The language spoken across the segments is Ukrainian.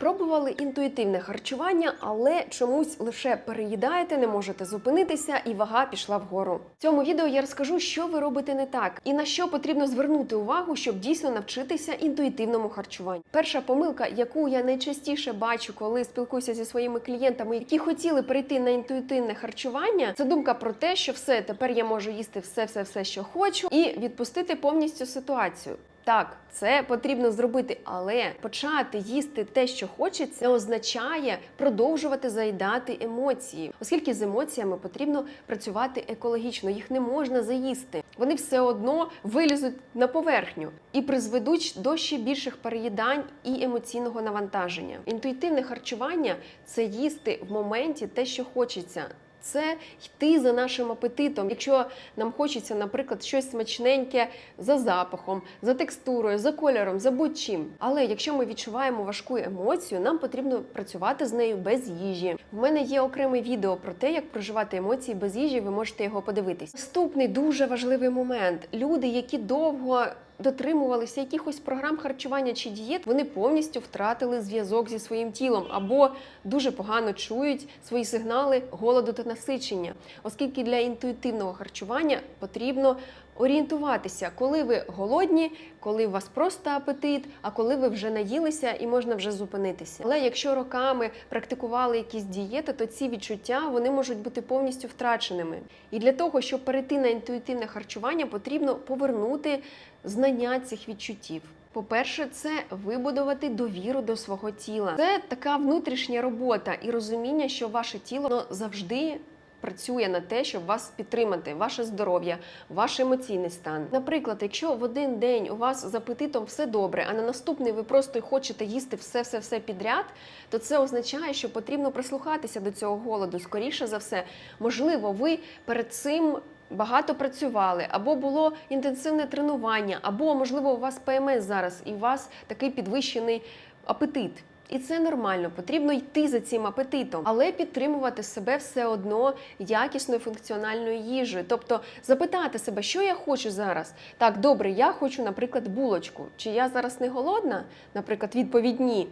Пробували інтуїтивне харчування, але чомусь лише переїдаєте, не можете зупинитися, і вага пішла вгору. В цьому відео я розкажу, що ви робите не так, і на що потрібно звернути увагу, щоб дійсно навчитися інтуїтивному харчуванню. Перша помилка, яку я найчастіше бачу, коли спілкуюся зі своїми клієнтами, які хотіли перейти на інтуїтивне харчування, це думка про те, що все тепер я можу їсти все, все, все, що хочу, і відпустити повністю ситуацію. Так, це потрібно зробити, але почати їсти те, що хочеться, не означає продовжувати заїдати емоції, оскільки з емоціями потрібно працювати екологічно, їх не можна заїсти. Вони все одно вилізуть на поверхню і призведуть до ще більших переїдань і емоційного навантаження. Інтуїтивне харчування це їсти в моменті те, що хочеться. Це йти за нашим апетитом. Якщо нам хочеться, наприклад, щось смачненьке за запахом, за текстурою, за кольором, за будь-чим. Але якщо ми відчуваємо важку емоцію, нам потрібно працювати з нею без їжі. В мене є окреме відео про те, як проживати емоції без їжі. Ви можете його подивитись. Наступний дуже важливий момент: люди, які довго дотримувалися якихось програм харчування чи дієт, вони повністю втратили зв'язок зі своїм тілом або дуже погано чують свої сигнали голоду та насичення, оскільки для інтуїтивного харчування потрібно орієнтуватися, коли ви голодні, коли у вас просто апетит, а коли ви вже наїлися і можна вже зупинитися. Але якщо роками практикували якісь дієти, то ці відчуття вони можуть бути повністю втраченими. І для того, щоб перейти на інтуїтивне харчування, потрібно повернути знання цих відчуттів. По-перше, це вибудувати довіру до свого тіла. Це така внутрішня робота і розуміння, що ваше тіло завжди працює на те, щоб вас підтримати, ваше здоров'я, ваш емоційний стан. Наприклад, якщо в один день у вас з апетитом все добре, а на наступний ви просто хочете їсти все, все, все підряд, то це означає, що потрібно прислухатися до цього голоду. Скоріше за все, можливо, ви перед цим. Багато працювали, або було інтенсивне тренування, або, можливо, у вас ПМС зараз, і у вас такий підвищений апетит. І це нормально, потрібно йти за цим апетитом, але підтримувати себе все одно якісною функціональною їжею. Тобто запитати себе, що я хочу зараз. Так, добре, я хочу, наприклад, булочку. Чи я зараз не голодна? Наприклад, відповідь ні.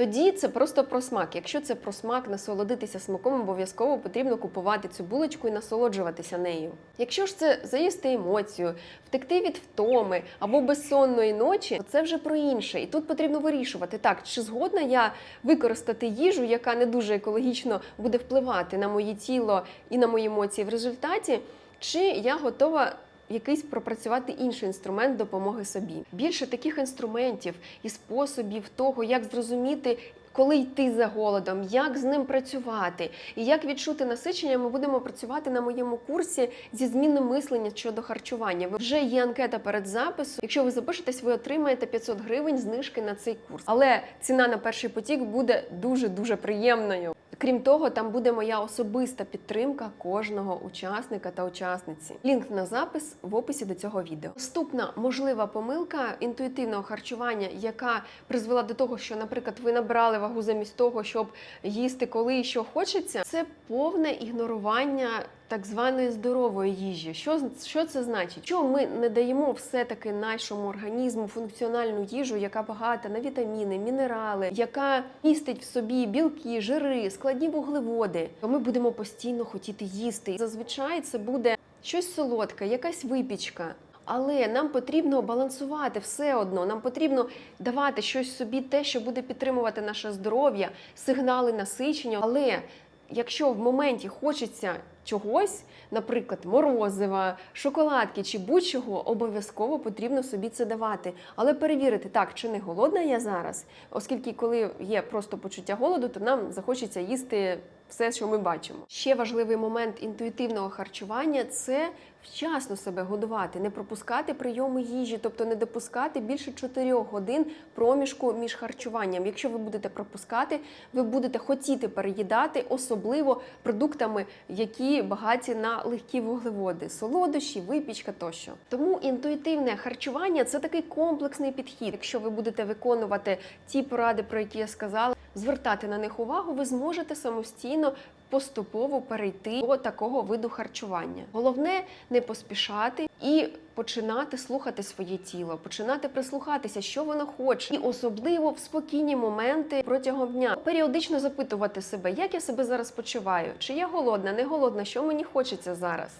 Тоді це просто про смак. Якщо це про смак, насолодитися смаком, обов'язково потрібно купувати цю булочку і насолоджуватися нею. Якщо ж це заїсти емоцію, втекти від втоми або безсонної ночі, то це вже про інше. І тут потрібно вирішувати, так, чи згодна я використати їжу, яка не дуже екологічно буде впливати на моє тіло і на мої емоції в результаті, чи я готова якийсь пропрацювати інший інструмент допомоги собі. Більше таких інструментів і способів того, як зрозуміти. Коли йти за голодом, як з ним працювати і як відчути насичення, ми будемо працювати на моєму курсі зі зміною мислення щодо харчування. Ви вже є анкета перед записом. Якщо ви запишетесь, ви отримаєте 500 гривень знижки на цей курс. Але ціна на перший потік буде дуже дуже приємною. Крім того, там буде моя особиста підтримка кожного учасника та учасниці. Лінк на запис в описі до цього відео. Наступна можлива помилка інтуїтивного харчування, яка призвела до того, що, наприклад, ви набрали вагу замість того, щоб їсти коли і що хочеться, це повне ігнорування. Так званої здорової їжі. Що, що це значить? Що ми не даємо все-таки нашому організму функціональну їжу, яка багата на вітаміни, мінерали, яка містить в собі білки, жири, складні вуглеводи, то ми будемо постійно хотіти їсти. Зазвичай це буде щось солодке, якась випічка. Але нам потрібно балансувати все одно. Нам потрібно давати щось собі, те, що буде підтримувати наше здоров'я, сигнали насичення. Але якщо в моменті хочеться чогось, наприклад, морозива, шоколадки чи будь-чого, обов'язково потрібно собі це давати. Але перевірити, так, чи не голодна я зараз, оскільки, коли є просто почуття голоду, то нам захочеться їсти все, що ми бачимо. Ще важливий момент інтуїтивного харчування це вчасно себе годувати, не пропускати прийоми їжі, тобто не допускати більше 4 годин проміжку між харчуванням. Якщо ви будете пропускати, ви будете хотіти переїдати, особливо продуктами, які багаті на легкі вуглеводи, солодощі, випічка тощо. Тому інтуїтивне харчування це такий комплексний підхід. Якщо ви будете виконувати ті поради, про які я сказала, звертати на них увагу, ви зможете самостійно поступово перейти до такого виду харчування. Головне не поспішати і починати слухати своє тіло, починати прислухатися, що воно хоче, і особливо в спокійні моменти протягом дня періодично запитувати себе, як я себе зараз почуваю, чи я голодна, не голодна, що мені хочеться зараз.